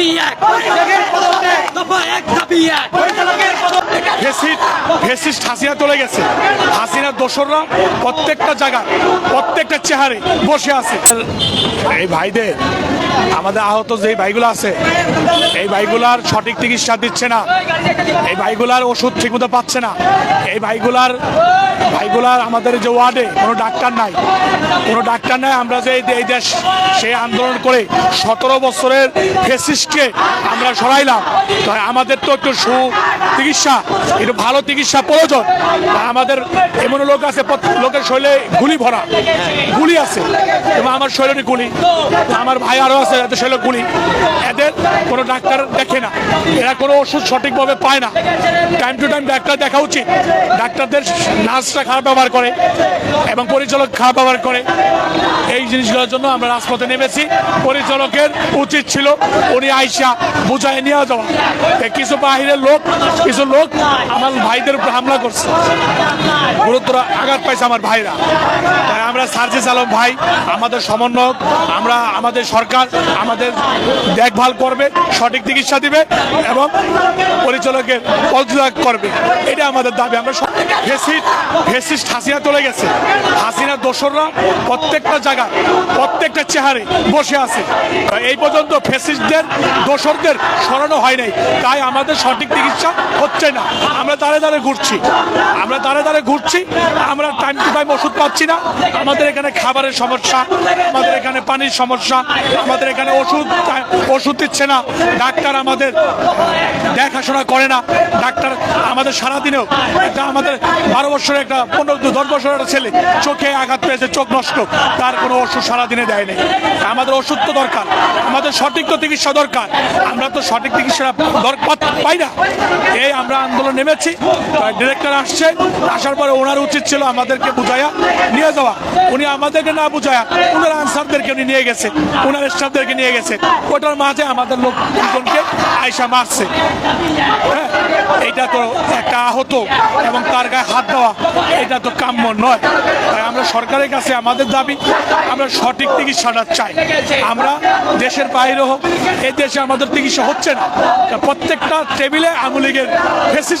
দাবি এক। দফা এক দাবি এক। ফেসিস্ট ফেসিস্ট হাসিনা চলে গেছে। হাসিনার দোসররা প্রত্যেকটা জায়গায়, প্রত্যেকটা চেহারে বসে আছে। এই ভাইদের, আমাদের আহত যে ভাইগুলো আছে, এই ভাইগুলার সঠিক চিকিৎসা দিচ্ছে না। এই ভাইগুলার ওষুধ ঠিকমতো পাচ্ছে না। এই ভাইগুলার ভাইগুলার আমাদের যে ওয়ার্ডে কোনো ডাক্তার নাই। কোনো ডাক্তার নাই, আমরা যে এই- দেশ, সেই আন্দোলন করে সতেরো বছরের ফেসিস্টকে আমরা সরাইলাম। তাই আমাদের তো একটু সু, চিকিৎসা একটু ভালো চিকিৎসা প্রয়োজন। আমাদের এমন লোক আছে লোকের শরীরে গুলি ভরা। গুলি আছে। এবং আমার শরীরে গুলি। আমার ভাই আরও আছে, এদের শরীরে গুলি। এদের কোনো ডাক্তার দেখে না। এরা কোনো ওষুধ সঠিকভাবে পায় না। টাইম টু টাইম ডাক্তার দেখা উচিত। ডাক্তারদের নার্সরা খারাপ ব্যবহার করে এবং পরিচালক খারাপ ব্যবহার করে। এই জিনিসগুলোর জন্য আমরা রাজপথে নেমেছি। পরিচালকের উচিত ছিল, উনি আইসা বুঝায় নিয়ে যাওয়া। কিছু বাহিরের লোক, কিছু লোক আমার ভাইদের উপর হামলা করছে। গুরুতর আঘাত পাইছে আমার ভাইরা। তাই আমরা সার্জিস আলম ভাই, আমাদের সমন্বয়ক, আমরা আমাদের সরকার, আমাদের দেখভাল করবে, সঠিক চিকিৎসা দিবে এবং পরিচালকের পদত্যাগ করবে। এটা আমাদের দাবি। আমরা ফেসিস্ট ফেসিস্ট হাসিনা চলে গেছে। হাসিনার দোসররা প্রত্যেকটা জায়গায়, প্রত্যেকটা চেহারে বসে আছে। এই পর্যন্ত ফেসিস্টদের দোসরদের সরানো হয় নাই। তাই আমাদের সঠিক চিকিৎসা হচ্ছে না। আমরা দাঁড়ে দাঁড়ে ঘুরছি। আমরা দাঁড়ে দাঁড়ে ঘুরছি, আমরা টাইম টু টাইম ওষুধ পাচ্ছি না। আমাদের এখানে খাবারের সমস্যা, আমাদের এখানে পানির সমস্যা, আমাদের এখানে ওষুধ ওষুধ দিচ্ছে না। ডাক্তার আমাদের দেখাশোনা করে না। ডাক্তার আমাদের সারাদিনেও একটা আমাদের বারো বছরের একটা, পনেরো, দশ বছরের একটা ছেলে চোখে আঘাত পেয়েছে, চোখ নষ্ট। তার কোনো ওষুধ সারাদিনে দেয় নাই আমাদের ওষুধ তো দরকার, আমাদের সঠিক তো চিকিৎসা দরকার। আমরা তো সঠিক চিকিৎসা দরকার পাই না। এই আমরা আন্দোলন নেমেছি ডিরেক্টর আসছে, আসার পরে ওনার উচিত ছিল আমাদেরকে বুঝাইয়া নিয়ে যাওয়া। উনি আমাদেরকে না বুঝায়া ওনার আনসারদেরকে উনি নিয়ে গেছে ওনার স্টাফদেরকে নিয়ে গেছে। ওটার মাঝে আমাদের লোক দুজনকে আয়সা মারছে। হ্যাঁ এটা তো একটা আহত এবং তার গায়ে হাত দেওয়া, এটা তো কাম্য নয়। তাই আমরা সরকারের কাছে আমাদের দাবি, আমরা সঠিক চিকিৎসাটা চাই। আমরা দেশের বাইরে হোক এই দেশে আমাদের চিকিৎসা হচ্ছে না। প্রত্যেকটা টেবিলে আমলিগের ফেসিস